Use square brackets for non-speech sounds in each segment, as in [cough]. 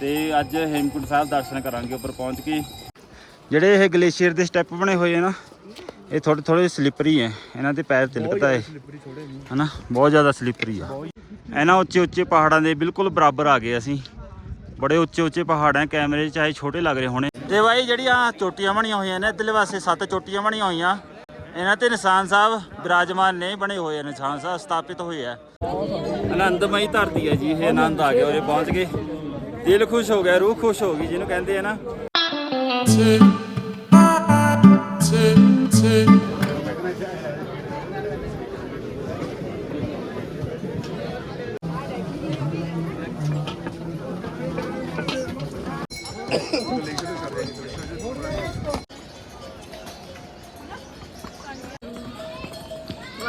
ਤੇ ਅੱਜ ਹੇਮਕੁੰਟ ਸਾਹਿਬ ਦਰਸ਼ਨ ਕਰਾਂਗੇ ਉੱਪਰ ਪਹੁੰਚ ਕੇ। ਜਿਹੜੇ ਇਹ ਗਲੇਸ਼ੀਅਰ ਦੇ ਸਟੈਪ ਬਣੇ ਹੋਏ ਆ ਨਾ ਇਹ ਥੋੜੇ ਥੋੜੇ ਸਲਿੱਪਰੀ ਹੈ ਇਹਨਾਂ ਦੇ ਪੈਰ ਤਿਲਕਦਾ ਹੈ ਹਨਾ? ਬਹੁਤ ਜ਼ਿਆਦਾ ਸਲਿੱਪਰੀ ਆ। ਇਹਨਾਂ ਉੱਚੇ ਉੱਚੇ ਪਹਾੜਾਂ ਦੇ ਬਿਲਕੁਲ ਬਰਾਬਰ ਆ ਗਏ ਅਸੀਂ। ਬੜੇ ਉੱਚੇ ਉੱਚੇ ਪਹਾੜ ਹੈ ਕੈਮਰੇ 'ਚ ਚਾਹੇ ਛੋਟੇ ਲੱਗ ਰਹੇ ਹੋਣੇ। ਤੇ ਬਾਈ ਜਿਹੜੀਆਂ ਚੋਟੀਆਂ ਬਣੀਆਂ ਹੋਈਆਂ ਨੇ ਇੱਧਰਲੇ ਪਾਸੇ ਸੱਤ ਚੋਟੀਆਂ ਬਣੀਆਂ ਹੋਈਆਂ। ਇਹਨਾਂ ਤੇ ਨਿਸ਼ਾਨ ਸਾਹਿਬ ਬਿਰਾਜਮਾਨ ਨੇ ਬਣੇ ਹੋਏ ਆ ਨਿਸ਼ਾਨ ਸਾਹਿਬ ਸਥਾਪਿਤ ਹੋਏ ਆ। ਆਨੰਦਮਈ ਧਰਤੀ ਹੈ ਜੀ ਇਹ ਆਨੰਦ ਆ ਗਿਆ ਉਰੇ ਪਹੁੰਚ ਕੇ। ਦਿਲ ਖੁਸ਼ ਹੋ ਗਿਆ, ਰੂਹ ਖੁਸ਼ ਹੋ ਗਈ ਜਿਹਨੂੰ ਕਹਿੰਦੇ ਆ ਨਾ।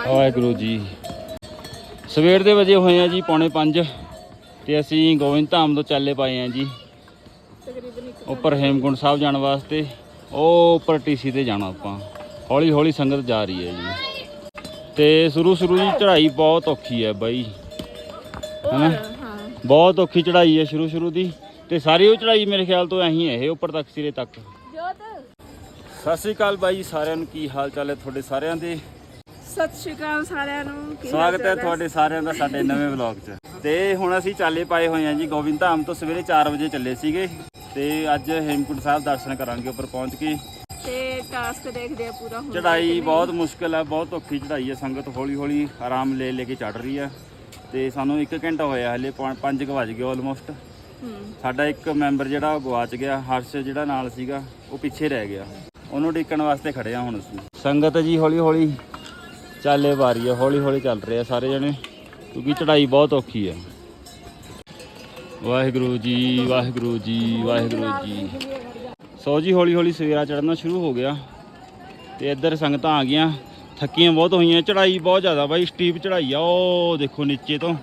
ਵਾਹਿਗੁਰੂ ਜੀ। ਸਵੇਰ ਦੇ ਵਜੇ ਹੋਏ ਆ ਜੀ ਪੌਣੇ 5 ਤੇ ਅਸੀਂ ਗੋਬਿੰਦ ਧਾਮ ਤੋਂ ਚੱਲੇ ਪਾਏ ਆ ਜੀ। ਉੱਪਰ ਹੇਮਕੁੰਡ ਸਾਹਿਬ ਜਾਣ ਵਾਸਤੇ। ਉਹ ਉੱਪਰ ਟੀਸੀ ਤੇ ਜਾਣਾ ਆਪਾਂ। ਹੌਲੀ ਹੌਲੀ ਸੰਗਤ ਜਾ ਰਹੀ ਹੈ ਜੀ। ਤੇ ਸ਼ੁਰੂ ਸ਼ੁਰੂ ਦੀ ਚੜ੍ਹਾਈ ਬਹੁਤ ਔਖੀ ਹੈ ਬਾਈ। ਹੈਨਾ? ਬਹੁਤ ਔਖੀ ਚੜ੍ਹਾਈ ਹੈ ਸ਼ੁਰੂ ਸ਼ੁਰੂ ਦੀ। ਤੇ ਸਾਰੀ ਉਹ ਚੜ੍ਹਾਈ ਮੇਰੇ ਖਿਆਲ ਤੋਂ ਐਹੀ ਹੈ ਇਹ ਉੱਪਰ ਤੱਕ ਸਿਰੇ ਤੱਕ। ਸਤਿ ਸ਼੍ਰੀ ਅਕਾਲ ਬਾਈ ਸਾਰਿਆਂ ਨੂੰ ਕੀ ਹਾਲ ਚਾਲ ਹੈ ਤੁਹਾਡੇ ਸਾਰਿਆਂ ਦੇ? ਸਤਿ ਸ਼੍ਰੀ ਅਕਾਲ ਸਾਰਿਆਂ ਨੂੰ ਸਵਾਗਤ ਹੈ? ਤੁਹਾਡੇ ਸਾਰਿਆਂ ਦਾ ਸਾਡੇ ਨਵੇਂ ਵਲੌਗ 'ਚ। ਤੇ ਹੁਣ ਅਸੀਂ ਚਾਲੇ ਪਾਏ ਹੋਏ ਹਾਂ ਜੀ ਗੋਬਿੰਦ ਧਾਮ ਤੋਂ ਸਵੇਰੇ 4 ਵਜੇ ਚੱਲੇ ਸੀਗੇ ਤੇ ਅੱਜ ਹੇਮਕੁੰਟ ਸਾਹਿਬ ਦਰਸ਼ਨ ਕਰਾਂਗੇ ਉੱਪਰ ਪਹੁੰਚ ਕੇ। ਤੇ ਟਾਸਕ ਦੇਖਦੇ ਆ ਪੂਰਾ ਹੁੰਦਾ ਚੜਾਈ ਬਹੁਤ ਮੁਸ਼ਕਲ ਹੈ ਬਹੁਤ ਔਖੀ ਚੜਾਈ ਹੈ ਸੰਗਤ ਹੌਲੀ ਹੌਲੀ ਆਰਾਮ ਲੈ ਲੈ ਕੇ ਚੜ ਰਹੀ ਹੈ ਤੇ ਸਾਨੂੰ 1 ਘੰਟਾ ਹੋਇਆ ਹਲੇ 5 ਵਜ ਗਏ ਆਲਮੋਸਟ ਹੂੰ। ਸਾਡਾ ਇੱਕ ਮੈਂਬਰ ਜਿਹੜਾ ਉਹ ਗਵਾਚ ਗਿਆ ਹਰਸ਼ ਜਿਹੜਾ ਨਾਲ ਸੀਗਾ ਉਹ ਪਿੱਛੇ ਰਹਿ ਗਿਆ। ਉਹਨੂੰ ਡਿੱਕਣ ਵਾਸਤੇ ਖੜੇ ਆ ਹੁਣ ਅਸੀਂ। ਸੰਗਤ ਜੀ ਹੌਲੀ ਹੌਲੀ ਚਾਲੇ ਵਾਰੀ ਹੈ ਹੌਲੀ ਹੌਲੀ ਚੱਲ ਰਹੇ ਆ ਸਾਰੇ ਜਣੇ। ਕਿਉਂਕਿ ਚੜਾਈ ਬਹੁਤ ਔਖੀ ਹੈ। ਵਾਹਿਗੁਰੂ ਜੀ ਵਾਹਿਗੁਰੂ ਜੀ ਵਾਹਿਗੁਰੂ ਜੀ। ਸੋ ਜੀ ਹੌਲੀ ਹੌਲੀ ਸਵੇਰਾ ਚੜਨਾ ਸ਼ੁਰੂ ਹੋ ਗਿਆ ਤੇ ਇੱਧਰ ਸੰਗਤਾਂ ਆ ਗਈਆਂ। ਥੱਕੀਆਂ ਬਹੁਤ ਹੋਈਆਂ ਚੜਾਈ ਬਹੁਤ ਜ਼ਿਆਦਾ ਬਾਈ ਸਟੀਪ ਚੜਾਈ ਆ। ਉਹ ਦੇਖੋ ਨੀਚੇ ਤੋਂ।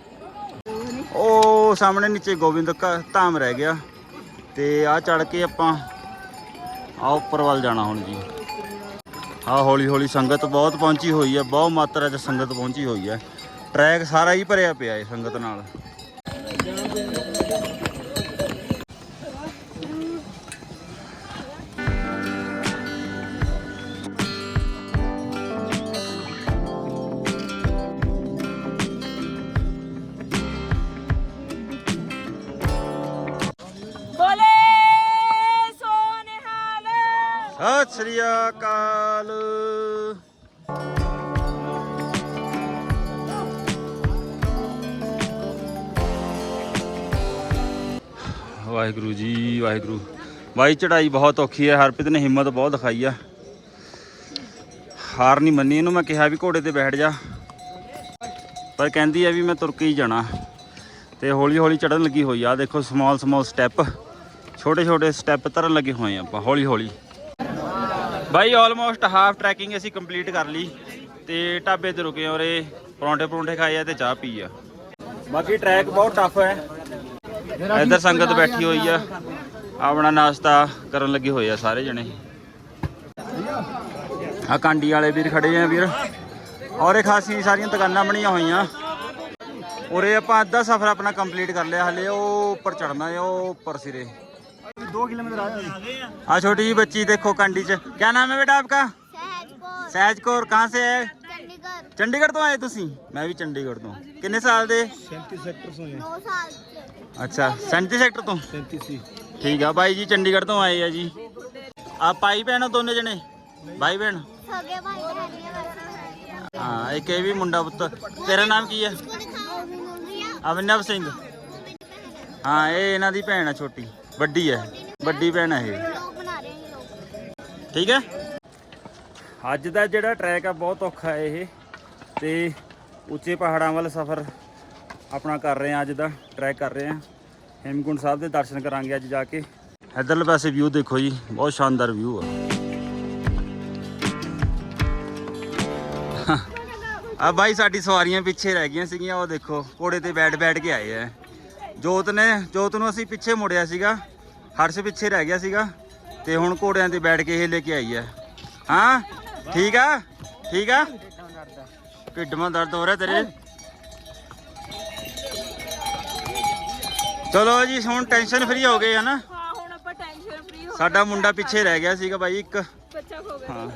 ਉਹ ਸਾਹਮਣੇ ਨੀਚੇ ਗੋਬਿੰਦ ਘ- ਧਾਮ ਰਹਿ ਗਿਆ। ਤੇ ਆ ਚੜ ਕੇ ਆਪਾਂ ਆ ਉੱਪਰ ਵੱਲ ਜਾਣਾ ਹੁਣ ਜੀ। ਆ ਹੌਲੀ ਹੌਲੀ ਸੰਗਤ ਬਹੁਤ ਪਹੁੰਚੀ ਹੋਈ ਹੈ, ਬਹੁਤ ਮਾਤਰਾ 'ਚ ਸੰਗਤ ਪਹੁੰਚੀ ਹੋਈ ਹੈ। ਟਰੈਕ ਸਾਰਾ ਹੀ ਭਰਿਆ ਪਿਆ ਹੈ ਸੰਗਤ ਨਾਲ। ਬਾਈ ਚੜਾਈ ਬਹੁਤ ਔਖੀ ਹੈ ਹਰਪ੍ਰੀਤ ਨੇ ਹਿੰਮਤ ਬਹੁਤ ਦਿਖਾਈ ਆ। ਹਾਰ ਨਹੀਂ ਮੰਨੀ ਇਹਨੂੰ। ਮੈਂ ਕਿਹਾ ਵੀ ਘੋੜੇ ਤੇ ਬੈਠ ਜਾ। ਪਰ ਕਹਿੰਦੀ ਆ ਵੀ ਮੈਂ ਤੁਰ ਕੇ ਹੀ ਜਾਣਾ। ਤੇ ਹੌਲੀ ਹੌਲੀ ਚੜਨ ਲੱਗੀ ਹੋਈ ਆ। ਦੇਖੋ ਸਮਾਲ ਸਮਾਲ ਸਟੈਪ ਛੋਟੇ ਛੋਟੇ ਸਟੈਪ ਧਰਨ ਲੱਗੇ ਹੋਏ ਆ ਆਪਾਂ ਹੌਲੀ ਹੌਲੀ ਬਾਈ ਆਲਮੋਸਟ ਹਾਫ ਟਰੈਕਿੰਗ ਅਸੀਂ ਕੰਪਲੀਟ ਕਰ ਲਈ। ਤੇ ਢਾਬੇ ਤੇ ਰੁਕੇ ਔਰੇ ਪਰੌਂਠੇ ਪਰੌਂਠੇ ਖਾਏ ਆ ਤੇ ਚਾਹ ਪੀ ਆ। ਬਾਕੀ ਟਰੈਕ ਬਹੁਤ ਟਫ ਹੈ। ਇੱਧਰ ਸੰਗਤ ਬੈਠੀ ਹੋਈ ਆ। ਆਪਣਾ ਨਾਸ਼ਤਾ ਕਰਨ ਲੱਗੇ ਹੋਏ ਆ ਸਾਰੇ ਜਣੇ। ਆ ਕਾਂਡੀ ਵਾਲੇ ਵੀਰ ਖੜੇ ਆ ਵੀਰ। ਔਰੇ ਖਾਸੀ ਸਾਰੀਆਂ ਦੁਕਾਨਾਂ ਬਣੀਆਂ ਹੋਈਆਂ। ਔਰੇ ਆਪਾਂ ਅੱਧਾ ਸਫ਼ਰ ਆਪਣਾ ਕੰਪਲੀਟ ਕਰ ਲਿਆ। ਹਲੇ ਉਹ ਉੱਪਰ ਚੜਨਾ ਹੈ ਉਹ ਉੱਪਰ ਸਿਰੇ। 2 ਕਿਲੋਮੀਟਰ ਆ ਆ ਛੋਟੀ ਜੀ ਬੱਚੀ ਦੇਖੋ ਕਾਂਡੀ ਚ। ਕਿਆ ਨਾਮ ਹੈ ਬੇਟਾ ਆਪਕਾ? ਸਹਿਜ ਕੌਰ ਕਹਾਂ ਸੇ ਹੈ ਚੰਡੀਗੜ੍ਹ। ਤੋਂ ਆਏ ਤੁਸੀਂ? ਮੈਂ ਵੀ ਚੰਡੀਗੜ੍ਹ ਤੋਂ। ਕਿੰਨੇ ਸਾਲ ਦੇ? 37 ਸੈਕਟਰ ਤੋਂ 2 ਸਾਲ ਅੱਛਾ 37 ਸੈਕਟਰ ਤੋਂ? 37 ਠੀਕ ਆ ਬਾਈ ਜੀ, ਚੰਡੀਗੜ੍ਹ ਤੋਂ ਆਏ ਆ ਜੀ। ਆ ਭਾਈ ਭੈਣ ਹੋ ਦੋਨੇ ਜਣੇ? ਭਾਈ ਭੈਣ? ਹਾਂ ਇਹ ਇਹ ਵੀ ਮੁੰਡਾ ਪੁੱਤ। ਤੇਰਾ ਨਾਮ ਕੀ ਹੈ ਅਵਨਵ ਸਿੰਘ। ਹਾਂ, ਇਹ ਇਹਨਾਂ ਦੀ ਭੈਣ ਆ ਛੋਟੀ। ਵੱਡੀ ਹੈ ਵੱਡੀ ਭੈਣ ਹੈ ਇਹ। ਠੀਕ ਹੈ ਅੱਜ ਦਾ ਜਿਹੜਾ ਟਰੈਕ ਆ, ਬਹੁਤ ਔਖਾ ਇਹ। ਤੇ ਉੱਚੇ ਪਹਾੜਾਂ ਵੱਲ ਸਫ਼ਰ ਆਪਣਾ ਕਰ ਰਹੇ ਆ, ਅੱਜ ਦਾ ਟਰੈਕ ਕਰ ਰਹੇ ਆ। ਹੇਮਕੁੰਡ ਸਾਹਿਬ ਦੇ ਦਰਸ਼ਨ ਕਰਾਂਗੇ ਅੱਜ ਜਾ ਕੇ। ਇੱਧਰਲੇ ਪਾਸੇ ਵਿਊ ਦੇਖੋ ਜੀ, ਬਹੁਤ ਸ਼ਾਨਦਾਰ ਵਿਊ ਆ। ਆ ਬਾਈ ਸਾਡੀ ਸਵਾਰੀਆਂ ਪਿੱਛੇ ਰਹਿ ਗਈਆਂ ਸੀਗੀਆਂ, ਉਹ ਦੇਖੋ, ਘੋੜੇ ਤੇ ਬੈਠ ਬੈਠ ਕੇ ਆਏ ਆ। ਜੋਤ ਨੇ, ਜੋਤ ਨੂੰ ਅਸੀਂ ਪਿੱਛੇ ਮੁੜਿਆ ਸੀਗਾ, ਹਰਸ਼ ਪਿੱਛੇ ਰਹਿ ਗਿਆ ਸੀਗਾ, ਤੇ ਹੁਣ ਘੋੜਿਆਂ ਤੇ ਬੈਠ ਕੇ ਇਹ ਲੈ ਕੇ ਆਈ ਹੈ ਹਾਂ? ਠੀਕ ਆ? ਠੀਕ ਆ? ਢਿੱਡ ਮਾ ਦਰਦ ਹੋ ਰਿਹਾ ਤੇਰੇ। ਚਲੋ ਜੀ ਹੁਣ ਟੈਨਸ਼ਨ ਫਰੀ ਹੋ ਗਏ ਹਨਾ ਹਾਂ ਹੁਣ ਆਪਾਂ ਟੈਨਸ਼ਨ ਫ੍ਰੀ ਹੋ ਸਾਡਾ ਮੁੰਡਾ ਪਿੱਛੇ ਰਹਿ ਗਿਆ ਸੀਗਾ ਬਾਈ ਇੱਕ। ਬੱਚਾ ਖੋ ਗਿਆ ਹਾਂ।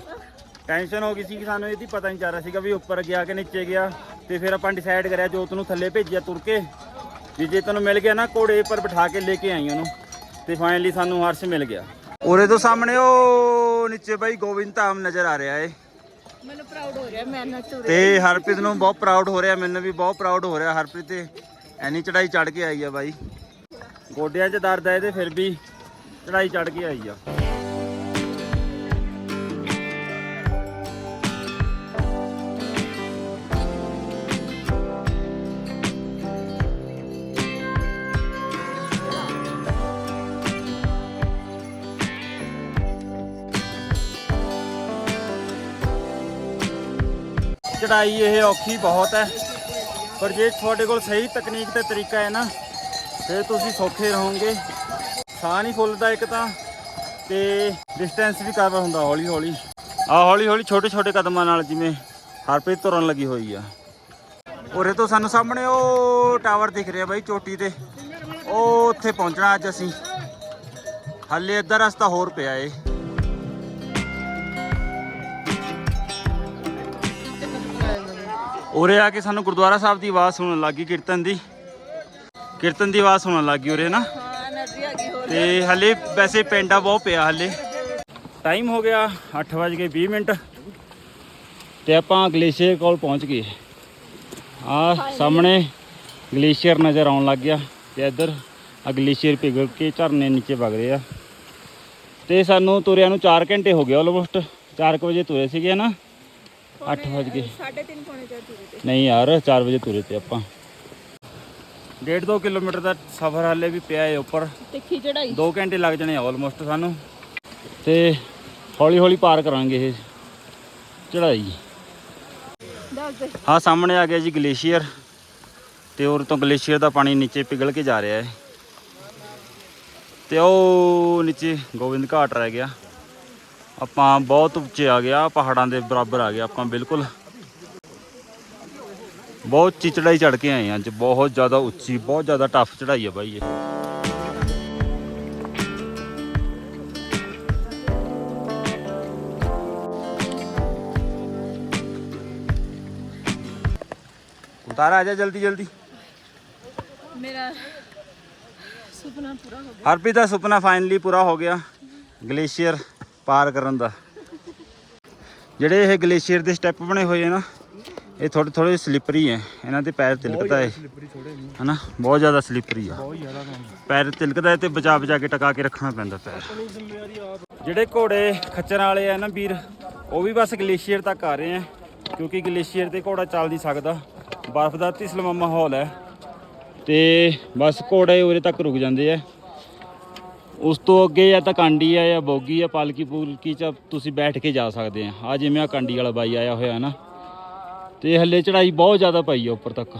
ਟੈਨਸ਼ਨ ਹੋ ਗਈ ਸੀ ਕਿ ਸਾਨੂੰ ਇਹਦੀ ਪਤਾ ਨਹੀਂ ਚੱਲ ਰਿਹਾ ਸੀਗਾ ਵੀ ਉੱਪਰ ਗਿਆ ਕਿ ਨੀਚੇ ਗਿਆ। ਤੇ ਫਿਰ ਆਪਾਂ ਡਿਸਾਈਡ ਕਰਿਆ ਜੋਤ ਨੂੰ ਥੱਲੇ ਭੇਜਿਆ ਤੁਰ ਕੇ। ਵੀ ਜੇ ਤੈਨੂੰ ਮਿਲ ਗਿਆ ਨਾ ਘੋੜੇ ਪਰ ਬਿਠਾ ਕੇ ਲੈ ਕੇ ਆਈ ਉਹਨੂੰ। ਤੇ ਫਾਈਨਲੀ ਸਾਨੂੰ ਹਰਸ਼ ਮਿਲ ਗਿਆ। ਉਰੇ ਤੋਂ ਸਾਹਮਣੇ ਉਹ ਨੀਚੇ ਬਾਈ ਗੋਬਿੰਦ ਧਾਮ ਨਜ਼ਰ ਆ ਰਿਹਾ ਏ। ਮੈਨੂੰ ਪ੍ਰਾਊਡ ਹੋ ਰਿਹਾ ਮੈਂ ਨਾ ਤੁਰੇ ਤੇ ਹਰਪ੍ਰੀਤ ਨੂੰ ਬਹੁਤ ਪ੍ਰਾਊਡ ਹੋ ਰਿਹਾ ਮੈਨੂੰ ਵੀ ਬਹੁਤ ਪ੍ਰਾਊਡ ਹੋ ਰਿਹਾ ਹਰਪ੍ਰੀਤ ਤੇ। ਐਨੀ ਚੜਾਈ ਚੜ ਕੇ ਆਈ ਆ ਬਾਈ। ਗੋਡਿਆਂ 'ਚ ਦਰਦ ਹੈ ਇਹਦੇ ਫਿਰ ਵੀ ਚੜਾਈ ਚੜ ਕੇ ਆਈ ਆ। ਚੜਾਈ ਇਹ ਔਖੀ ਬਹੁਤ ਹੈ, ਪਰ ਜੇ ਤੁਹਾਡੇ ਕੋਲ ਸਹੀ ਤਕਨੀਕ ਤੇ ਤਰੀਕਾ ਹੈ ਨਾ ਫਿਰ ਤੁਸੀਂ ਸੌਖੇ ਰਹੋਗੇ। ਸਾਹ ਨਹੀਂ ਫੁੱਲਦਾ ਇੱਕ ਤਾਂ, ਤੇ ਡਿਸਟੈਂਸ ਵੀ ਕਵਰ ਹੁੰਦਾ ਹੌਲੀ ਹੌਲੀ। ਆ ਹੌਲੀ ਹੌਲੀ ਛੋਟੇ ਛੋਟੇ ਕਦਮਾਂ ਨਾਲ ਜਿਵੇਂ ਹਰਪ੍ਰੀਤ ਤੁਰਨ ਲੱਗੀ ਹੋਈ ਆ। ਉਰੇ ਤੋਂ ਸਾਨੂੰ ਸਾਹਮਣੇ ਉਹ ਟਾਵਰ ਦਿਖ ਰਿਹਾ ਬਾਈ ਚੋਟੀ ਤੇ। ਉਹ ਉੱਥੇ ਪਹੁੰਚਣਾ ਅੱਜ ਅਸੀਂ। ਹਾਲੇ ਅੱਧਾ ਰਸਤਾ ਹੋਰ ਪਿਆ ਏ। ਉਰੇ ਆ ਕੇ ਸਾਨੂੰ ਗੁਰਦੁਆਰਾ ਸਾਹਿਬ ਦੀ ਆਵਾਜ਼ ਸੁਣਨ ਲੱਗੀ ਕੀਰਤਨ ਦੀ। ਕੀਰਤਨ ਦੀ ਆਵਾਜ਼ ਸੁਣਨ ਲੱਗੀ ਉਰੇ ਨਾ ਹਾਂ એનર્ਜੀ ਗਈ ਹੋਰ। ਤੇ ਹਲੇ ਵੈਸੇ ਪਿੰਡਾ ਬਹੁਤ ਪਿਆ ਹਲੇ। ਟਾਈਮ ਹੋ ਗਿਆ 8:20 ਮਿੰਟ। ਤੇ ਆਪਾਂ ਗਲੇਸ਼ੀਅਰ ਕੋਲ ਪਹੁੰਚ ਗਏ। ਆ ਸਾਹਮਣੇ ਗਲੇਸ਼ੀਅਰ ਨਜ਼ਰ ਆਉਣ ਲੱਗ ਗਿਆ ਤੇ ਇੱਧਰ ਆ ਗਲੇਸ਼ੀਅਰ ਪਿਘਲ ਕੇ ਝਰਨੇ ਨੀਚੇ ਵਗ ਰਹੇ ਆ। ਤੇ ਸਾਨੂੰ ਤੁਰਿਆਂ ਨੂੰ 4 ਘੰਟੇ ਹੋ ਗਏ ਆਲਮੋਸਟ 4 ਵਜੇ ਤੁਰੇ ਸੀਗੇ ਨਾ 8 ਵਜੇ 3:30 ਨਹੀਂ ਯਾਰ 4 ਵਜੇ ਤੁਰੇ ਤੇ ਆਪਾਂ। 1.5 ਕਿਲੋਮੀਟਰ ਦਾ ਸਫ਼ਰ ਹਾਲੇ ਵੀ ਪਿਆ ਹੈ ਉੱਪਰ। ਤਿੱਖੀ ਚੜਾਈ 2 ਘੰਟੇ ਲੱਗ ਜਾਣੇ ਆਲਮੋਸਟ ਸਾਨੂੰ। ਤੇ ਹੌਲੀ ਹੌਲੀ ਪਾਰ ਕਰਾਂਗੇ ਇਹ ਚੜਾਈ ਹਾਂ ਸਾਹਮਣੇ ਆ ਗਿਆ ਜੀ ਗਲੇਸ਼ੀਅਰ। ਤੇ ਉਰ ਤੋਂ ਗਲੇਸ਼ੀਅਰ ਦਾ ਪਾਣੀ ਨੀਚੇ ਪਿਘਲ ਕੇ ਜਾ ਰਿਹਾ ਹੈ ਤੇ ਉਹ ਨੀਚੇ ਗੋਬਿੰਦ ਘਾਟ ਰਹਿ ਗਿਆ। ਆਪਾਂ ਬਹੁਤ ਉੱਚੇ ਆ ਗਿਆ ਪਹਾੜਾਂ ਦੇ ਬਰਾਬਰ ਆ ਗਿਆ ਆਪਾਂ ਬਿਲਕੁਲ। ਬਹੁਤ ਉੱਚੀ ਚੜਾਈ ਚੜ ਕੇ ਆਏ ਅੱਜ। ਬਹੁਤ ਜ਼ਿਆਦਾ ਉੱਚੀ ਬਹੁਤ ਜ਼ਿਆਦਾ ਟਫ ਚੜਾਈ ਹੈ ਬਾਈ ਇਹ। ਉਤਾਰ ਆ ਜਾ ਜਲਦੀ ਜਲਦੀ। ਮੇਰਾ ਸੁਪਨਾ ਪੂਰਾ ਹੋ ਗਿਆ। ਹਰਪ੍ਰੀਤ ਦਾ ਸੁਪਨਾ ਫਾਈਨਲੀ ਪੂਰਾ ਹੋ ਗਿਆ ਗਲੇਸ਼ੀਅਰ ਪਾਰ ਕਰਨ ਦਾ। ਜਿਹੜੇ ਇਹ ਗਲੇਸ਼ੀਅਰ ਦੇ ਸਟੈਪ ਬਣੇ ਹੋਏ ਨਾ ਇਹ ਥੋੜੇ ਥੋੜੇ ਸਲਿੱਪਰੀ ਹੈ। ਇਹਨਾਂ ਤੇ ਪੈਰ ਤਿਲਕਦਾ ਹੈ। ਹਨਾ? ਬਹੁਤ ਜ਼ਿਆਦਾ ਸਲਿੱਪਰੀ ਆ। ਪੈਰ ਤਿਲਕਦਾ ਤੇ ਬਚਾ ਬਚਾ ਕੇ ਟਕਾ ਕੇ ਰੱਖਣਾ ਪੈਂਦਾ ਪੈਰ। ਜਿਹੜੇ ਘੋੜੇ ਖੱਚਰਾਂ ਵਾਲੇ ਆ ਨਾ ਵੀਰ ਉਹ ਵੀ ਬਸ ਗਲੇਸ਼ੀਅਰ ਤੱਕ ਆ ਰਹੇ ਆ ਕਿਉਂਕਿ ਗਲੇਸ਼ੀਅਰ ਤੇ ਘੋੜਾ ਚੱਲ ਨਹੀਂ ਸਕਦਾ। ਬਰਫ਼ ਦਾ ਤਿਸਲਮਾ ਮਾਹੌਲ ਹੈ। ਤੇ ਬਸ ਘੋੜੇ ਉਰੇ ਤੱਕ ਰੁਕ ਜਾਂਦੇ ਆ। ਉਸ ਤੋਂ ਅੱਗੇ ਜਾਂ ਤਾਂ ਕਾਂਡੀ ਆ ਜਾਂ ਬੋਗੀ ਆ ਪਾਲਕੀ ਪੂਲਕੀ ਚ ਤੁਸੀਂ ਬੈਠ ਕੇ ਜਾ ਸਕਦੇ ਆ। ਆ ਜਿਵੇਂ ਆ ਕਾਂਡੀ ਵਾਲਾ ਬਾਈ ਆਇਆ ਹੋਇਆ ਨਾ। ਤੇ ਹੱਲੇ ਚੜਾਈ ਬਹੁਤ ਜ਼ਿਆਦਾ ਪਈ ਆ ਉੱਪਰ ਤੱਕ।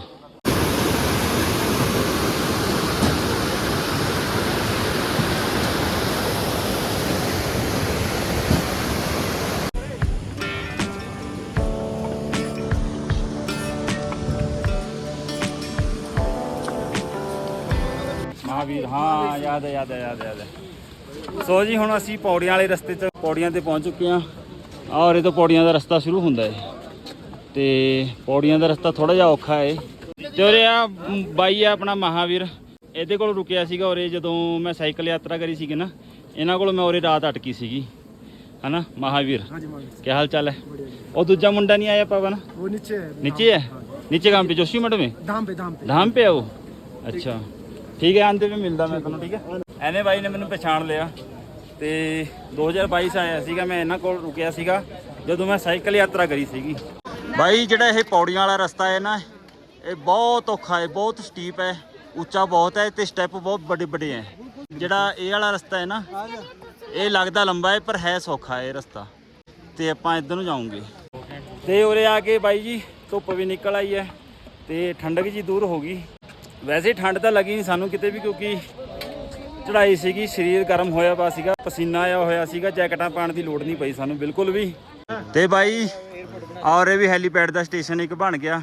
ਮਹਾਵੀਰ, ਹਾਂ, ਯਾਦ ਹੈ ਯਾਦ ਹੈ ਯਾਦ ਹੈ ਯਾਦ ਹੈ। ਸੋ ਜੀ, ਹੁਣ ਅਸੀਂ ਪੌੜੀਆਂ ਵਾਲੇ ਰਸਤੇ 'ਚ, ਪੌੜੀਆਂ ਤੇ ਪਹੁੰਚ ਚੁੱਕੇ ਹਾਂ। ਔਰ ਇਹ ਤੋਂ ਪੌੜੀਆਂ ਦਾ ਰਸਤਾ ਸ਼ੁਰੂ ਹੁੰਦਾ ਹੈ। ਤੇ ਪੌੜੀਆਂ ਦਾ ਰਸਤਾ ਥੋੜਾ ਜਿਹਾ ਔਖਾ ਏ। ਤੇ ਉਰੇ ਆ ਬਾਈ ਆ ਆਪਣਾ ਮਹਾਵੀਰ। ਇਹਦੇ ਕੋਲ ਰੁਕਿਆ ਸੀਗਾ ਉਰੇ ਜਦੋਂ ਮੈਂ ਸਾਈਕਲ ਯਾਤਰਾ ਕਰੀ ਸੀਗੀ ਨਾ ਇਹਨਾਂ ਕੋਲ ਮੈਂ ਉਰੇ ਰਾਤ ਅਟਕੀ ਸੀਗੀ। ਹਨਾ ਮਹਾਵੀਰ? ਕੀ ਹਾਲ ਚਾਲ ਹੈ? ਉਹ ਦੂਜਾ ਮੁੰਡਾ ਨਹੀਂ ਆਇਆ ਪਵਨ? ਉਹ ਨੀਚੇ ਹੈ। ਨੀਚੇ ਹੈ? ਨੀਚੇ ਗਾਂ ਪੇ ਜੋਸ਼ੀ ਮਠ ਮੇ? ਧਾਮ ਪੇ ਧਾਮ ਪੇ ਧਾਮ ਪੇ ਆਓ ਅੱਛਾ। ਠੀਕ ਹੈ ਆਂਦੇ ਵੀ ਮਿਲਦਾ ਮੈਂ ਤੁਹਾਨੂੰ ਠੀਕ ਹੈ? ਐਨੇ ਬਾਈ ਨੇ ਮੈਨੂੰ ਪਛਾਣ ਲਿਆ। ਤੇ 2022 ਆਇਆ ਸੀਗਾ ਮੈਂ ਇਹਨਾਂ ਕੋਲ ਰੁਕਿਆ ਸੀਗਾ ਜਦੋਂ ਮੈਂ ਸਾਈਕਲ ਯਾਤਰਾ ਕਰੀ ਸੀਗੀ। ਬਾਈ, ਜਿਹੜਾ ਇਹ ਪੌੜੀਆਂ ਵਾਲਾ ਰਸਤਾ ਹੈ ਨਾ, ਇਹ ਬਹੁਤ ਔਖਾ ਹੈ, ਬਹੁਤ ਸਟੀਪ ਹੈ, ਉੱਚਾ ਬਹੁਤ ਹੈ ਤੇ ਸਟੈਪ ਬਹੁਤ ਵੱਡੇ ਵੱਡੇ ਹੈ। ਜਿਹੜਾ ਇਹ ਵਾਲਾ ਰਸਤਾ ਹੈ ਨਾ, ਇਹ ਲੱਗਦਾ ਲੰਬਾ ਹੈ, ਪਰ ਹੈ ਸੌਖਾ ਹੈ ਇਹ ਰਸਤਾ। ਤੇ ਆਪਾਂ ਇੱਧਰ ਨੂੰ ਜਾਵਾਂਗੇ ਤੇ ਉਰੇ ਆ ਕੇ ਬਾਈ ਜੀ, ਧੁੱਪ ਵੀ ਨਿਕਲ ਆਈ ਹੈ ਤੇ ਠੰਡਕ ਜੀ ਦੂਰ ਹੋ ਗਈ। ਵੈਸੇ ਠੰਡ ਤਾਂ ਲੱਗੀ ਨਹੀਂ ਸਾਨੂੰ ਕਿਤੇ ਵੀ, ਕਿਉਂਕਿ ਚੜਾਈ ਸੀਗੀ, ਸਰੀਰ ਗਰਮ ਹੋਇਆ ਪਿਆ ਸੀਗਾ, ਪਸੀਨਾ ਆਇਆ ਹੋਇਆ ਸੀਗਾ, ਜੈਕਟਾਂ ਪਾਉਣ ਦੀ ਲੋੜ ਨਹੀਂ ਪਈ ਸਾਨੂੰ, ਬਿਲਕੁਲ ਵੀ। ਤੇ ਬਾਈ ਔਰ ਇਹ ਵੀ ਹੈਲੀਪੈਡ ਦਾ ਸਟੇਸ਼ਨ ਇੱਕ ਬਣ ਗਿਆ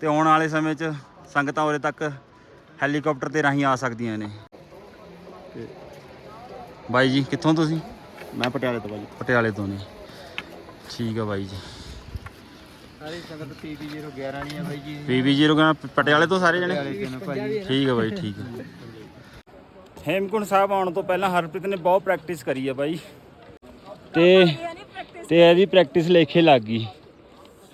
ਤੇ ਆਉਣ ਵਾਲੇ ਸਮੇਂ 'ਚ ਸੰਗਤਾਂ ਉਰੇ ਤੱਕ ਹੈਲੀਕਾਪਟਰ ਤੇ ਰਾਹੀਂ ਆ ਸਕਦੀਆਂ ਨੇ। ਤੇ ਬਾਈ ਜੀ ਕਿੱਥੋਂ ਤੁਸੀਂ? ਮੈਂ ਪਟਿਆਲੇ ਤੋਂ ਬਾਜੀ ਪਟਿਆਲੇ ਤੋਂ ਨੇ। ਠੀਕ ਆ ਬਾਈ ਜੀ। ਸਾਰੀ ਸੰਗਤ ਪੀਪੀ 011 ਨਹੀਂ ਆ ਬਾਈ ਜੀ। ਪੀਬੀ ਜੀਰੋ ਕਹਿੰਦਾ ਪਟਿਆਲੇ ਤੋਂ ਸਾਰੇ ਜਣੇ? ਠੀਕ ਹੈ ਬਾਈ ਠੀਕ ਹੈ ਹੇਮਕੁੰਟ ਸਾਹਿਬ ਆਉਣ ਤੋਂ ਪਹਿਲਾਂ ਹਰਪ੍ਰੀਤ ਨੇ ਬਹੁਤ ਪ੍ਰੈਕਟਿਸ ਕਰੀ ਹੈ ਬਾਈ। ਤੇ ਤੇ ਇਹਦੀ ਪ੍ਰੈਕਟਿਸ ਲੇਖੇ ਲੱਗ ਗਈ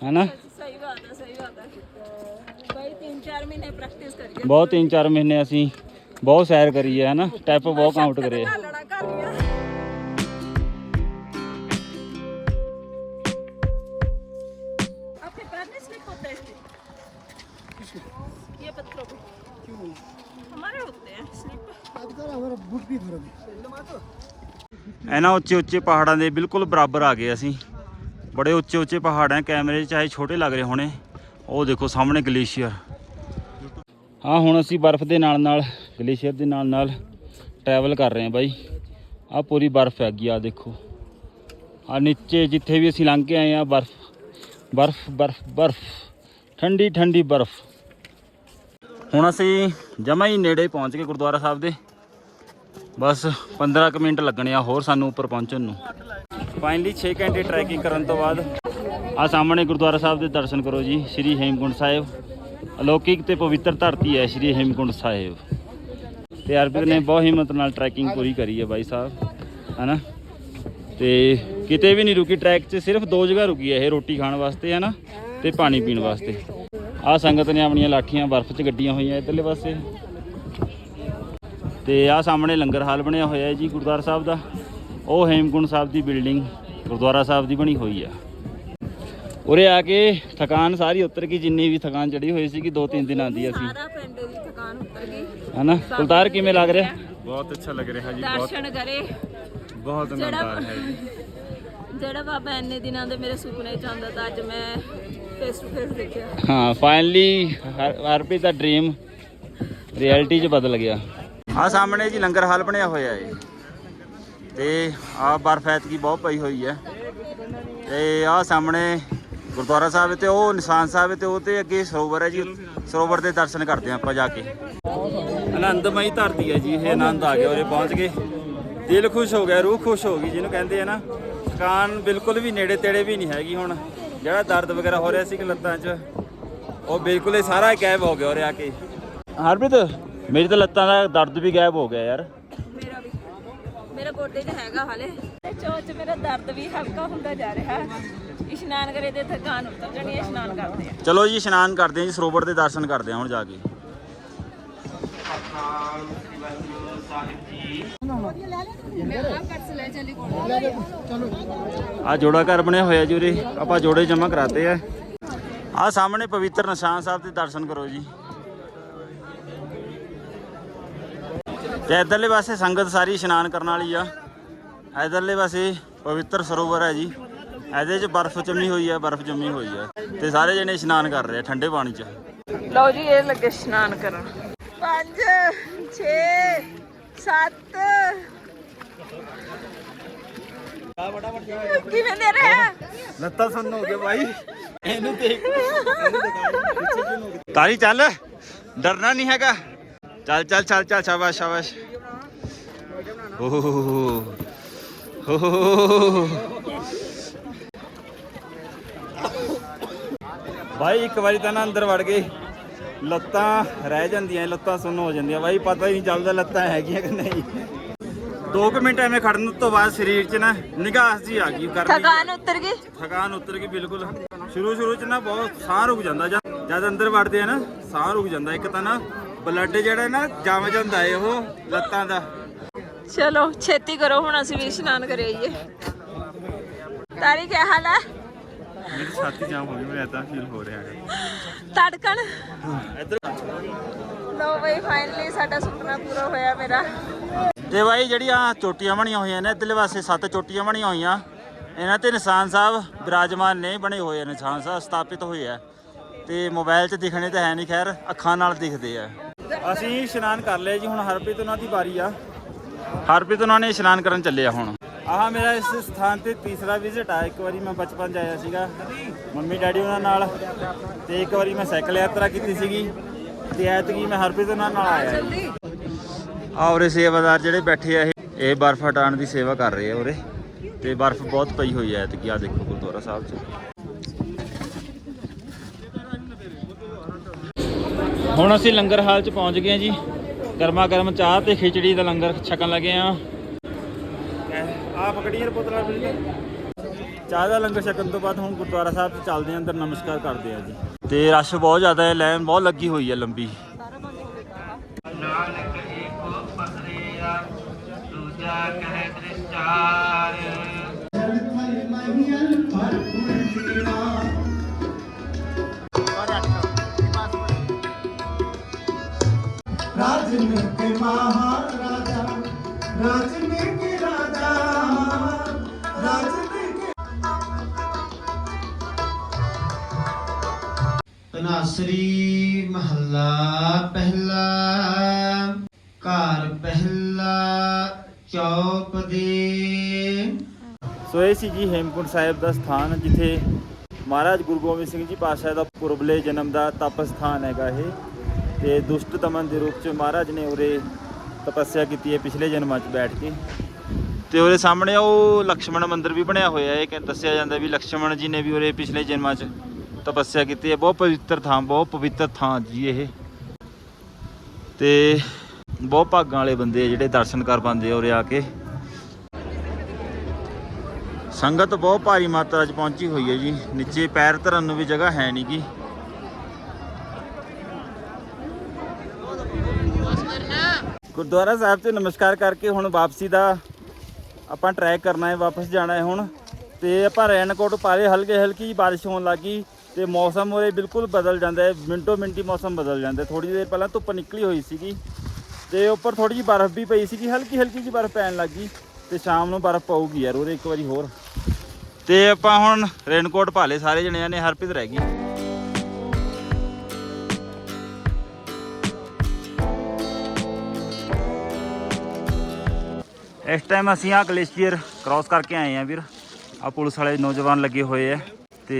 ਹੈਨਾ ਸਹੀ ਬਾਤ ਹੈ ਸਹੀ ਬਾਤ ਹੈ ਭਾਈ 3-4 ਮਹੀਨੇ ਪ੍ਰੈਕਟਿਸ ਕਰੀਏ ਬਹੁਤ 3-4 ਮਹੀਨੇ ਅਸੀਂ ਬਹੁਤ ਸੈਰ ਕਰੀ ਹੈ ਹੈਨਾ ਸਟੈਪ ਬਹੁਤ ਕਾਊਂਟ ਕਰੇ ਆ। ਲੜਾ ਕਰ ਲਿਆ आपके पैर नहीं स्लिप होते इसके ये पत्थरों पे क्यों हमारे होते हैं स्लिप ਇਹਨਾਂ ਉੱਚੇ ਉੱਚੇ ਪਹਾੜਾਂ ਦੇ ਬਿਲਕੁਲ ਬਰਾਬਰ ਆ ਗਏ ਅਸੀਂ। ਬੜੇ ਉੱਚੇ ਉੱਚੇ ਪਹਾੜ ਹੈ, ਕੈਮਰੇ ਚਾਹੇ ਛੋਟੇ ਲੱਗ ਰਹੇ ਹੋਣੇ। ਉਹ ਦੇਖੋ ਸਾਹਮਣੇ ਗਲੇਸ਼ੀਅਰ। ਹਾਂ, ਹੁਣ ਅਸੀਂ ਬਰਫ਼ ਦੇ ਨਾਲ ਨਾਲ, ਗਲੇਸ਼ੀਅਰ ਦੇ ਨਾਲ ਨਾਲ ਟਰੈਵਲ ਕਰ ਰਹੇ ਹਾਂ ਬਾਈ। ਆਹ ਪੂਰੀ ਬਰਫ਼ ਹੈਗੀ ਆ ਦੇਖੋ। ਆ ਨੀਚੇ ਜਿੱਥੇ ਵੀ ਅਸੀਂ ਲੰਘ ਕੇ ਆਏ ਆ ਬਰਫ਼ ਬਰਫ਼ ਬਰਫ਼ ਬਰਫ਼। ਠੰਡੀ ਠੰਡੀ ਬਰਫ਼। ਹੁਣ ਅਸੀਂ ਜਮਾ ਹੀ ਨੇੜੇ ਪਹੁੰਚ ਗਏ ਗੁਰਦੁਆਰਾ ਸਾਹਿਬ ਦੇ। ਬਸ 15 ਕੁ ਮਿੰਟ ਲੱਗਣੇ ਆ ਹੋਰ ਸਾਨੂੰ ਉੱਪਰ ਪਹੁੰਚਣ ਨੂੰ। ਫਾਈਨਲੀ 6 ਘੰਟੇ ਟਰੈਕਿੰਗ ਕਰਨ ਤੋਂ ਬਾਅਦ। ਆ ਸਾਹਮਣੇ ਗੁਰਦੁਆਰਾ ਸਾਹਿਬ ਦੇ ਦਰਸ਼ਨ ਕਰੋ ਜੀ ਸ੍ਰੀ ਹੇਮਕੁੰਟ ਸਾਹਿਬ। ਅਲੌਕਿਕ ਤੇ ਪਵਿੱਤਰ ਧਰਤੀ ਹੈ ਸ੍ਰੀ ਹੇਮਕੁੰਟ ਸਾਹਿਬ। ਤੇ ਅਰਪਿਤ ਨੇ ਬਹੁਤ ਹਿੰਮਤ ਨਾਲ ਟਰੈਕਿੰਗ ਪੂਰੀ ਕਰੀ ਹੈ ਬਾਈ ਸਾਹਿਬ ਹਨਾ? ਤੇ ਕਿਤੇ ਵੀ ਨਹੀਂ ਰੁਕੀ ਟਰੈਕ 'ਚ ਸਿਰਫ ਦੋ ਜਗ੍ਹਾ ਰੁਕੀ ਹੈ ਇਹ ਰੋਟੀ ਖਾਣ ਵਾਸਤੇ ਹਨਾ? ਤੇ ਪਾਣੀ ਪੀਣ ਵਾਸਤੇ। ਆ ਸੰਗਤ ਨੇ ਆਪਣੀਆਂ ਲਾਠੀਆਂ ਬਰਫ਼ 'ਚ ਗੱਡੀਆਂ ਹੋਈਆਂ ਇਧਰਲੇ ਪਾਸੇ। ਤੇ ਆ ਸਾਹਮਣੇ ਲੰਗਰ ਹਾਲ ਬਣਿਆ ਹੋਇਆ ਹੈ ਜੀ ਗੁਰਦੁਆਰਾ ਸਾਹਿਬ ਦਾ। ਉਹ ਹੇਮਕੁੰਡ ਸਾਹਿਬ ਦੀ ਬਿਲਡਿੰਗ ਗੁਰਦੁਆਰਾ ਸਾਹਿਬ ਦੀ ਬਣੀ ਹੋਈ ਆ। ਉਰੇ ਆ ਕੇ ਥਕਾਨ ਸਾਰੀ ਉਤਰ ਗਈ ਜਿੰਨੀ ਵੀ ਥਕਾਨ ਚੜੀ ਹੋਈ ਸੀ ਕਿ ਦੋ ਤਿੰਨ ਦਿਨ ਆਂਦੀ ਅਸੀਂ। ਸਾਰਾ ਪਿੰਡ ਦੀ ਥਕਾਨ ਉਤਰ ਗਈ। ਹਨਾ? ਕੁਲਤਾਰ ਕਿਵੇਂ ਲੱਗ ਰਿਹਾ? ਬਹੁਤ ਅੱਛਾ ਲੱਗ ਰਿਹਾ ਜੀ ਬਹੁਤ। ਦਰਸ਼ਨ ਕਰੇ। ਬਹੁਤ ਆਨੰਦ ਆ ਰਿਹਾ ਜੀ। ਜਿਹੜਾ ਬਾਬਾ ਇੰਨੇ ਦਿਨਾਂ ਦੇ ਮੇਰੇ ਸੁਪਨੇ ਚ ਆਉਂਦਾ ਤਾਂ ਅੱਜ ਮੈਂ ਫੇਸ ਟੂ ਫੇਸ ਦੇਖਿਆ। ਹਾਂ ਫਾਈਨਲੀ ਹਰਪੀ ਦਾ ਡ੍ਰੀਮ ਰਿਐਲਿਟੀ 'ਚ ਬਦਲ ਗਿਆ। ਆ ਸਾਹਮਣੇ ਜੀ ਲੰਗਰ ਹਾਲ ਬਣਿਆ ਹੋਇਆ ਏ। ਤੇ ਆ ਬਰਫ਼ ਬਹੁਤ ਪਈ ਹੋਈ ਹੈ ਤੇ ਆ ਸਾਹਮਣੇ ਗੁਰਦੁਆਰਾ ਸਾਹਿਬ ਤੇ ਉਹ ਨਿਸ਼ਾਨ ਸਾਹਿਬ ਤੇ ਉਹ ਤੇ ਅੱਗੇ ਸਰੋਵਰ ਹੈ ਜੀ। ਸਰੋਵਰ ਦੇ ਦਰਸ਼ਨ ਕਰਦੇ ਆਪਾਂ ਜਾ ਕੇ। ਆਨੰਦਮਈ ਧਰਤੀ ਹੈ ਜੀ, ਇਹ ਆਨੰਦ ਆ ਗਿਆ ਉਰੇ ਪਹੁੰਚ ਗਏ ਦਿਲ ਖੁਸ਼ ਹੋ ਗਿਆ, ਰੂਹ ਖੁਸ਼ ਹੋ ਗਈ ਜਿਹਨੂੰ ਕਹਿੰਦੇ ਆ ਨਾ। ਕਾਨ ਬਿਲਕੁਲ ਵੀ ਨੇੜੇ ਤੇੜੇ ਵੀ ਨਹੀਂ ਹੈਗੀ ਹੁਣ। ਜਿਹੜਾ ਦਰਦ ਵਗੈਰਾ ਹੋ ਰਿਹਾ ਸੀ ਕਿ ਲੱਤਾਂ 'ਚ, ਉਹ ਬਿਲਕੁਲ ਇਹ ਸਾਰਾ ਗਾਇਬ ਹੋ ਗਿਆ ਉਰੇ ਆ ਕੇ। ਹਰਪ੍ਰੀਤ ਮੇਰੀ ਤਾਂ ਲੱਤਾਂ ਦਾ ਦਰਦ ਵੀ ਗਾਇਬ ਹੋ ਗਿਆ ਯਾਰ। ਮੇਰਾ ਵੀ। ਮੇਰਾ ਗੋਡੇ 'ਚ ਹੈਗਾ ਹਾਲੇ। ਚੋਚ ਮੇਰਾ ਦਰਦ ਵੀ ਹਲਕਾ ਹੁੰਦਾ ਜਾ ਰਿਹਾ। ਇਸ਼ਨਾਨ ਕਰੇ ਤੇ ਥਕਾਨ ਉਤਰ ਜਾਣੀ ਹੈ ਇਸ਼ਨਾਨ ਕਰਦੇ ਆ। ਚਲੋ ਜੀ ਇਸ਼ਨਾਨ ਕਰਦੇ ਹਾਂ ਜੀ ਸਰੋਵਰ ਦੇ ਦਰਸ਼ਨ ਕਰਦੇ ਹਾਂ ਹੁਣ ਜਾ ਕੇ। ਆ ਜੋੜਾ ਘਰ ਬਣਿਆ ਹੋਇਆ ਜੀ ਉਰੇ। ਆਪਾਂ ਜੋੜੇ ਜਮਾ ਕਰਾਤੇ ਆ। ਆ ਸਾਹਮਣੇ ਪਵਿੱਤਰ ਨਿਸ਼ਾਨ ਸਾਹਿਬ ਦੇ ਦਰਸ਼ਨ ਕਰੋ ਜੀ। ਤੇ ਇਧਰਲੇ ਪਾਸੇ ਸੰਗਤ ਸਾਰੀ ਇਸ਼ਨਾਨ ਕਰਨ ਵਾਲੀ ਆ। ਇਧਰਲੇ ਪਾਸੇ ਪਵਿੱਤਰ ਸਰੋਵਰ ਹੈ ਜੀ। ਇਹਦੇ 'ਚ ਬਰਫ਼ ਜੰਮੀ ਹੋਈ ਹੈ ਬਰਫ਼ ਜੰਮੀ ਹੋਈ ਹੈ ਤੇ ਸਾਰੇ ਜਣੇ ਇਸ਼ਨਾਨ ਕਰ ਰਹੇ ਆ ਠੰਡੇ ਪਾਣੀ 'ਚ। ਲਓ ਜੀ ਇਹ ਲੱਗੇ ਇਸ਼ਨਾਨ ਕਰਨ। 5 6 7 ਕਿਵੇਂ ਦੇ ਰਿਹਾ ਲੱਤਾਂ ਸੁੰਨ ਹੋ ਗਿਆ ਭਾਈ ਇਹਨੂੰ ਦੇਖ। [laughs] ਤਾਰੀ ਚੱਲ। ਡਰਨਾ ਨਹੀਂ ਹੈਗਾ। ਚੱਲ ਚੱਲ ਚੱਲ ਚੱਲ ਸ਼ਾਬਾਸ਼ ਸ਼ਾਬਾਸ਼। ਭਾਈ ਇੱਕ ਵਾਰੀ ਤਾਂ ਨਾ ਅੰਦਰ ਵੜ ਗਏ। ਲੱਤਾਂ ਰਹਿ ਜਾਂਦੀਆਂ ਲੱਤਾਂ ਸੁੰਨ ਹੋ ਜਾਂਦੀਆਂ। ਭਾਈ ਪਤਾ ਹੀ ਨਹੀਂ ਚੱਲਦਾ ਲੱਤਾਂ ਹੈਗੀਆਂ ਕਿ ਨਹੀਂ। 2 ਮਿੰਟ ਐਵੇਂ ਖੜਨ ਤੋਂ ਬਾਅਦ ਸਰੀਰ 'ਚ ਨਾ ਨਿਗਾਹ ਜੀ ਆ ਗਈ ਜਿਹੀ। ਥਕਾਨ ਉਤਰ ਗਈ? ਥਕਾਨ ਉਤਰ ਗਈ ਬਿਲਕੁਲ। ਸ਼ੁਰੂ ਸ਼ੁਰੂ ਚ ਨਾ ਬਹੁਤ ਸਾਹ ਰੁਕ ਜਦ ਜਦ ਅੰਦਰ ਵੜਦੇ ਆ ਨਾ ਸਾਹ ਰੁਕ ਜਾਂਦਾ। ਇੱਕ ਤਾਂ ਨਾ ਬਲੱਡ ਜਿਹੜਾ ਨਾ ਜੰਮ ਜਾਂਦਾ ਏ ਉਹ ਲੱਤਾਂ ਦਾ। ਚਲੋ ਛੇਤੀ ਕਰੋ ਹੁਣ ਅਸੀਂ ਵੀ ਇਸ਼ਨਾਨ ਕਰ ਆਈਏ। ਤਾਰੀ ਕੀ ਹਾਲ ਹੈ ਮੇਰੀ ਛਾਤੀ ਜਾਮ ਹੋ ਗਈ ਮੈਨੂੰ ਐਦਾਂ ਫੀਲ ਹੋ ਰਿਹਾ ਹੈ। ਧੜਕਣ ਇੱਧਰ ਲੋ ਬਈ ਫਾਈਨਲੀ ਸਾਡਾ ਸੁਪਨਾ ਪੂਰਾ ਹੋਇਆ ਮੇਰਾ। ਤੇ ਬਾਈ ਜਿਹੜੀਆਂ ਚੋਟੀਆਂ ਬਣੀਆਂ ਹੋਈਆਂ ਨੇ ਇੱਧਰਲੇ ਪਾਸੇ ਸੱਤ ਚੋਟੀਆਂ ਬਣੀਆਂ ਹੋਈਆਂ। ਇਹਨਾਂ ਤੇ ਨਿਸ਼ਾਨ ਸਾਹਿਬ ਵਿਰਾਜਮਾਨ ਨੇ ਬਣੇ ਹੋਏ ਨਿਸ਼ਾਨ ਸਾਹਿਬ ਸਥਾਪਿਤ ਹੋਏ ਆ। ਤੇ ਮੋਬਾਈਲ 'ਚ ਦਿਖਣੇ ਤਾਂ ਹੈ ਨਹੀਂ ਖੈਰ ਅੱਖਾਂ ਨਾਲ ਦਿਖਦੇ ਆ। ਅਸੀਂ ਇਸ਼ਨਾਨ ਕਰ ਲਿਆ ਜੀ, ਹੁਣ ਹਰਪ੍ਰੀਤ ਉਹਨਾਂ ਦੀ ਵਾਰੀ ਆ। ਹਰਪ੍ਰੀਤ ਉਹਨਾਂ ਨੇ ਇਸ਼ਨਾਨ ਕਰਨ ਚੱਲੇ ਆ ਹੁਣ। ਆਹ ਮੇਰਾ ਇਸ ਸਥਾਨ ਤੇ ਤੀਸਰਾ ਵਿਜ਼ਿਟ ਆ। ਇੱਕ ਵਾਰੀ ਮੈਂ ਬਚਪਨ 'ਚ ਆਇਆ ਸੀਗਾ। ਮੰਮੀ, ਡੈਡੀ ਉਹਨਾਂ ਨਾਲ ਤੇ ਇੱਕ ਵਾਰੀ ਮੈਂ ਸਾਈਕਲ ਯਾਤਰਾ ਕੀਤੀ ਸੀਗੀ ਤੇ ਐਤਕੀ ਮੈਂ ਹਰਪ੍ਰੀਤ ਉਹਨਾਂ ਨਾਲ ਆਇਆ ਜੀ। ਆ ਉਰੇ ਸੇਵਾਦਾਰ ਜਿਹੜੇ ਬੈਠੇ ਆ ਇਹ ਇਹ ਬਰਫ਼ ਹਟਾਉਣ ਦੀ ਸੇਵਾ ਕਰ ਰਹੇ ਆ ਉਰੇ। ਤੇ ਬਰਫ਼ ਬਹੁਤ ਪਈ ਹੋਈ ਹੈ ਐਤਕੀ। ਆ ਦੇਖੋ ਗੁਰਦੁਆਰਾ ਸਾਹਿਬ 'ਚ। ਹੁਣ ਅਸੀਂ ਲੰਗਰ ਹਾਲ 'ਚ ਪਹੁੰਚ ਗਏ ਹਾਂ ਜੀ। ਗਰਮਾ ਗਰਮ ਚਾਹ ਤੇ ਖਿਚੜੀ ਦਾ ਲੰਗਰ ਛਕਣ ਲੱਗੇ ਆ ਆ ਪਕੜੀਆਂ ਪੁੱਤਰਾ ਚਾਹ ਦਾ ਲੰਗਰ ਛਕਣ ਤੋਂ ਬਾਅਦ ਹੁਣ ਗੁਰਦੁਆਰਾ ਸਾਹਿਬ 'ਚ ਚੱਲਦੇ ਆਂ ਅੰਦਰ ਨਮਸਕਾਰ ਕਰਦੇ ਆ ਜੀ। ਤੇ ਰਸ਼ ਬਹੁਤ ਜ਼ਿਆਦਾ ਹੈ ਲਾਈਨ ਬਹੁਤ ਲੱਗੀ ਹੋਈ ਹੈ ਲੰਬੀ। ਨਾਨਕ ਇੱਕ ਪਸਰੇ ਦੂਜਾ ਕਹੇ ਦ੍ਰਿਸ਼ਟਾ ਮਹਾਰਾਜਾ ਮਹੱਲਾ ਪਹਿਲਾ ਘਰ ਪਹਿਲਾ ਚੌਪ ਦੇ। ਸੋ ਇਹ ਸੀ ਜੀ ਹੇਮਕੁੰਟ ਸਾਹਿਬ ਦਾ ਸਥਾਨ ਜਿੱਥੇ ਮਹਾਰਾਜ ਗੁਰੂ ਗੋਬਿੰਦ ਸਿੰਘ ਜੀ ਪਾਤਸ਼ਾਹ ਦਾ ਪੁਰਬਲੇ ਜਨਮ ਦਾ ਤਪ ਸਥਾਨ ਹੈਗਾ ਇਹ। ਤੇ ਦੁਸ਼ਟ ਦਮਨ ਦੇ ਰੂਪ ਚ ਮਹਾਰਾਜ ਨੇ ਉਰੇ ਤਪੱਸਿਆ ਕੀਤੀ ਹੈ ਪਿਛਲੇ ਜਨਮਾਂ 'ਚ ਬੈਠ ਕੇ। ਤੇ ਉਹਦੇ ਸਾਹਮਣੇ ਉਹ ਲਕਸ਼ਮਣ ਮੰਦਿਰ ਵੀ ਬਣਿਆ ਹੋਇਆ ਹੈ ਕਿ ਦੱਸਿਆ ਜਾਂਦਾ ਵੀ ਲਕਸ਼ਮਣ ਜੀ ਨੇ ਵੀ ਉਰੇ ਪਿਛਲੇ ਜਨਮਾਂ 'ਚ ਤਪੱਸਿਆ ਕੀਤੀ ਹੈ। ਬਹੁਤ ਪਵਿੱਤਰ ਥਾਂ, ਬਹੁਤ ਪਵਿੱਤਰ ਥਾਂ ਜੀ ਇਹ। ਤੇ ਬਹੁਤ ਭਾਗਾਂ ਵਾਲੇ ਬੰਦੇ ਜਿਹੜੇ ਦਰਸ਼ਨ ਕਰ ਪਾਉਂਦੇ ਆ ਉਰੇ ਆ ਕੇ। ਸੰਗਤ ਬਹੁਤ ਭਾਰੀ ਮਾਤਰਾ 'ਚ ਪਹੁੰਚੀ ਹੋਈ ਹੈ ਜੀ। ਨੀਚੇ ਪੈਰ ਧਰਨ ਨੂੰ ਵੀ ਜਗ੍ਹਾ ਹੈ ਨਹੀਂ ਗੀ ਗੁਰਦੁਆਰਾ ਸਾਹਿਬ ਤੇ ਨਮਸਕਾਰ ਕਰਕੇ ਹੁਣ ਵਾਪਸੀ ਦਾ ਆਪਾਂ ਟਰੈਕ ਕਰਨਾ ਹੈ, ਵਾਪਸ ਜਾਣਾ ਹੈ ਹੁਣ। ਤੇ ਆਪਾਂ ਰੈਨਕੋਟ ਪਾਲੇ ਹਲਕੇ ਹਲਕੀ ਜਿਹੀ ਬਾਰਿਸ਼ ਹੋਣ ਲੱਗੀ ਤੇ ਮੌਸਮ ਉਹਦੇ ਬਿਲਕੁਲ ਬਦਲ ਜਾਂਦਾ ਹੈ, ਮਿੰਟੋ ਮਿੰਟੀ ਮੌਸਮ ਬਦਲ ਜਾਂਦਾ ਥੋੜੀ ਦੇਰ ਪਹਿਲਾਂ ਧੁੱਪ ਨਿਕਲੀ ਹੋਈ ਸੀਗੀ ਤੇ ਉੱਪਰ ਥੋੜੀ ਜਿਹੀ ਬਰਫ਼ ਵੀ ਪਈ ਸੀਗੀ ਹਲਕੀ ਹਲਕੀ ਜਿਹੀ ਬਰਫ਼ ਪੈਣ ਲੱਗੀ ਤੇ ਸ਼ਾਮ ਨੂੰ ਬਰਫ਼ ਪਊਗੀ ਯਾਰ ਉਹਦੇ ਇੱਕ ਵਾਰੀ ਹੋਰ। ਤੇ ਆਪਾਂ ਹੁਣ ਰੇਨਕੋਟ ਪਾ ਲਏ ਸਾਰੇ ਜਣਿਆਂ ਨੇ, ਹਰਪ੍ਰੀਤ ਰਹਿ ਗਈ। ਇਸ ਟਾਈਮ ਅਸੀਂ ਆ ਗਲੇਸ਼ੀਅਰ ਕ੍ਰਾਸ ਕਰਕੇ ਆਏ ਆ ਵੀਰ। ਆ ਪੁਲਿਸ ਵਾਲੇ ਨੌਜਵਾਨ ਲੱਗੇ ਹੋਏ ਆ ਤੇ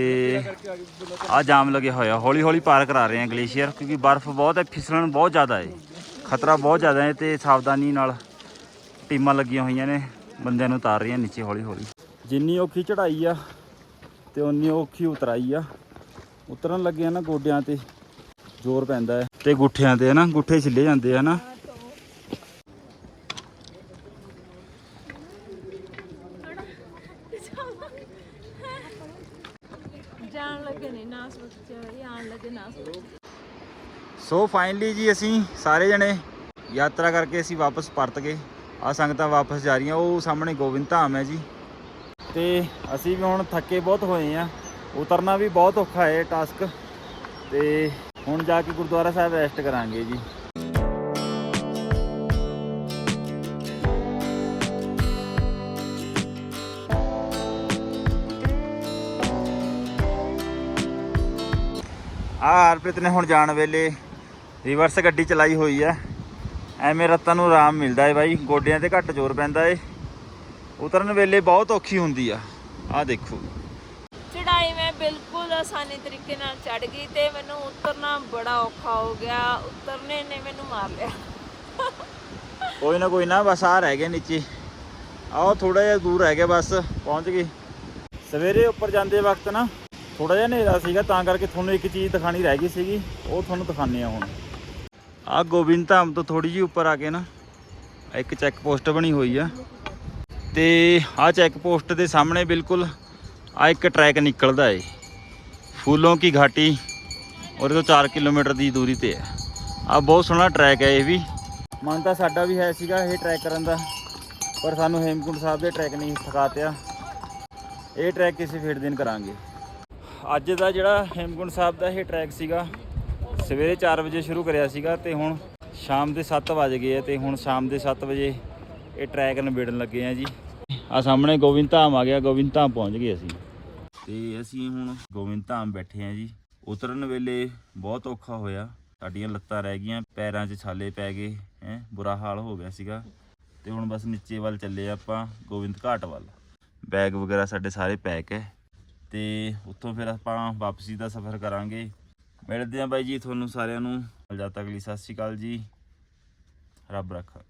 ਆ ਜਾਮ ਲੱਗਿਆ ਹੋਇਆ ਹੌਲੀ ਹੌਲੀ ਪਾਰ ਕਰਾ ਰਹੇ ਆ ਗਲੇਸ਼ੀਅਰ, ਕਿਉਂਕਿ ਬਰਫ਼ ਬਹੁਤ ਹੈ, ਫਿਸਲਣ ਬਹੁਤ ਜ਼ਿਆਦਾ ਹੈ। ਖਤਰਾ ਬਹੁਤ ਜ਼ਿਆਦਾ ਹੈ ਤੇ ਸਾਵਧਾਨੀ ਨਾਲ ਟੀਮਾਂ ਲੱਗੀਆਂ ਹੋਈਆਂ ਨੇ। ਬੰਦਿਆਂ ਨੂੰ ਉਤਾਰ ਰਹੀਆਂ ਨੀਚੇ ਹੌਲੀ ਹੌਲੀ। ਜਿੰਨੀ ਔਖੀ ਚੜਾਈ ਆ ਤੇ ਉਨੀ ਔਖੀ ਉਤਰਾਈ ਆ। ਉਤਰਨ ਲੱਗੇ ਆ ਨਾ ਗੋਡਿਆਂ ਤੇ, ਜ਼ੋਰ ਪੈਂਦਾ ਹੈ। ਤੇ ਗੁੱਠਿਆਂ ਤੇ ਹੈ ਨਾ ਗੁੱਠੇ ਛਿੱਲੇ ਜਾਂਦੇ ਆ ਨਾ ਜਾਣ ਲੱਗੇ ਨੇ ਨਾ ਸੋਚਿਆ ਆਣ ਲੱਗੇ ਨਾ ਸੋਚਿਆ ਸੋ ਫਾਈਨਲੀ ਜੀ ਅਸੀਂ ਸਾਰੇ ਜਣੇ ਯਾਤਰਾ ਕਰਕੇ ਅਸੀਂ ਵਾਪਸ ਪਰਤ ਗਏ। ਆ ਸੰਗਤਾਂ ਵਾਪਸ ਜਾ ਰਹੀਆਂ, ਉਹ ਸਾਹਮਣੇ ਗੋਬਿੰਦ ਧਾਮ ਹੈ ਜੀ। ਤੇ ਅਸੀਂ ਵੀ ਹੁਣ ਥੱਕੇ ਬਹੁਤ ਹੋਏ ਆ ਉਤਰਨਾ ਵੀ ਬਹੁਤ ਔਖਾ ਹੈ ਟਾਸਕ ਤੇ ਹੁਣ ਜਾ ਕੇ ਗੁਰਦੁਆਰਾ ਸਾਹਿਬ ਰੈਸਟ ਕਰਾਂਗੇ ਜੀ। ਆ ਹਰਪ੍ਰੀਤ ਨੇ ਹੁਣ ਜਾਣ ਵੇਲੇ ਰਿਵਰਸ ਗੱਡੀ ਚਲਾਈ ਹੋਈ ਆ। ਐਵੇਂ ਰੱਤਾਂ ਨੂੰ ਆਰਾਮ ਮਿਲਦਾ ਏ ਬਾਈ। ਗੋਡਿਆਂ ਤੇ ਘੱਟ ਜ਼ੋਰ ਪੈਂਦਾ ਏ। ਉਤਰਨ ਵੇਲੇ ਬਹੁਤ ਔਖੀ ਹੁੰਦੀ ਆ। ਆ ਦੇਖੋ। ਚੜਾਈ ਮੈਂ ਬਿਲਕੁਲ ਆਸਾਨੀ ਤਰੀਕੇ ਨਾਲ ਚੜ ਗਈ ਤੇ ਮੈਨੂੰ ਉਤਰਨਾ ਬੜਾ ਔਖਾ ਹੋ ਗਿਆ। ਉਤਰਨੇ ਨੇ ਮੈਨੂੰ ਮਾਰ ਲਿਆ। ਕੋਈ ਨਾ ਕੋਈ ਨਾ ਬਸ ਆ ਰਹਿ ਗਏ ਨੀਚੇ। ਆਓ ਥੋੜਾ ਜਿਹਾ ਦੂਰ ਰਹਿ ਗਿਆ ਬਸ ਪਹੁੰਚ ਗਏ। ਸਵੇਰੇ ਉੱਪਰ ਜਾਂਦੇ ਵਕਤ ਨਾ ਥੋੜਾ ਜਿਹਾ ਹਨੇਰਾ ਸੀਗਾ ਤਾਂ ਕਰਕੇ ਤੁਹਾਨੂੰ ਇੱਕ ਚੀਜ਼ ਦਿਖਾਣੀ ਰਹਿ ਗਈ ਸੀਗੀ। ਉਹ ਤੁਹਾਨੂੰ ਦਿਖਾਣੇ ਆ ਹੁਣ। ਆ ਗੋਬਿੰਦ ਧਾਮ ਤੋਂ ਥੋੜੀ ਜਿਹੀ ਉੱਪਰ ਆ ਕੇ ਨਾ ਇੱਕ ਚੈੱਕ ਪੋਸਟ ਬਣੀ ਹੋਈ ਆ। ਤੇ ਆ ਚੈੱਕ ਪੋਸਟ ਦੇ ਸਾਹਮਣੇ ਬਿਲਕੁਲ ਆ ਇੱਕ ਟਰੈਕ ਨਿਕਲਦਾ ਏ। ਫੂਲੋਂ ਕੀ ਘਾਟੀ, ਉਹਦੇ ਤੋਂ 4 ਕਿਲੋਮੀਟਰ ਦੀ ਦੂਰੀ ਤੇ ਹੈ ਆ ਬਹੁਤ ਸੋਹਣਾ ਟਰੈਕ ਹੈ ਇਹ ਵੀ। ਮਨ ਤਾਂ ਸਾਡਾ ਵੀ ਹੈ ਸੀਗਾ ਇਹ ਟਰੈਕ ਕਰਨ ਦਾ, ਪਰ ਸਾਨੂੰ ਹੇਮਕੁੰਟ ਸਾਹਿਬ ਦੇ ਟਰੈਕ ਨਹੀਂ ਸਿਖਾਤਿਆ ਇਹ ਟਰੈਕ ਕਿਸੇ ਫੇਰ ਦਿਨ ਕਰਾਂਗੇ। ਅੱਜ ਦਾ ਜਿਹੜਾ ਹੇਮਕੁੰਟ ਸਾਹਿਬ ਦਾ ਇਹ ਟਰੈਕ ਸੀਗਾ ਸਵੇਰੇ 4 ਵਜੇ ਸ਼ੁਰੂ ਕਰਿਆ ਸੀਗਾ ਤੇ ਹੁਣ ਸ਼ਾਮ ਦੇ 7 ਵਜ ਗਏ ਆ ਤੇ ਹੁਣ ਸ਼ਾਮ ਦੇ 7 ਵਜੇ ਇਹ ਟਰੈਕ ਨਿਬੇੜਨ ਲੱਗੇ ਆ ਜੀ। ਆ ਸਾਹਮਣੇ ਗੋਬਿੰਦ ਧਾਮ ਆ ਗਿਆ, ਗੋਬਿੰਦ ਧਾਮ ਪਹੁੰਚ ਗਏ ਅਸੀਂ। ਤੇ ਅਸੀਂ ਹੁਣ ਗੋਬਿੰਦ ਧਾਮ ਬੈਠੇ ਆ ਜੀ। ਉਤਰਨ ਵੇਲੇ ਬਹੁਤ ਔਖਾ ਹੋਇਆ, ਸਾਡੀਆਂ ਲੱਤਾਂ ਰਹਿ ਗਈਆਂ, ਪੈਰਾਂ 'ਚ ਛਾਲੇ ਪੈ ਗਏ, ਹੈ, ਬੁਰਾ ਹਾਲ ਹੋ ਗਿਆ ਸੀਗਾ। ਤੇ ਹੁਣ ਬਸ ਨੀਚੇ ਵੱਲ ਚੱਲੇ ਆਪਾਂ, ਗੋਬਿੰਦ ਘਾਟ ਵੱਲ। ਬੈਗ ਵਗੈਰਾ ਸਾਡੇ ਸਾਰੇ ਪੈਕ ਹੈ। ਤੇ ਉੱਥੋਂ ਫਿਰ ਆਪਾਂ ਵਾਪਸੀ ਦਾ ਸਫ਼ਰ ਕਰਾਂਗੇ। ਮਿਲਦੇ ਆਂ ਬਾਈ ਜੀ ਤੁਹਾਨੂੰ ਸਾਰਿਆਂ ਨੂੰ। ਜਦ ਤੱਕ ਲਈ ਸਤਿ ਸ਼੍ਰੀ ਅਕਾਲ ਜੀ। ਰੱਬ ਰੱਖਾ।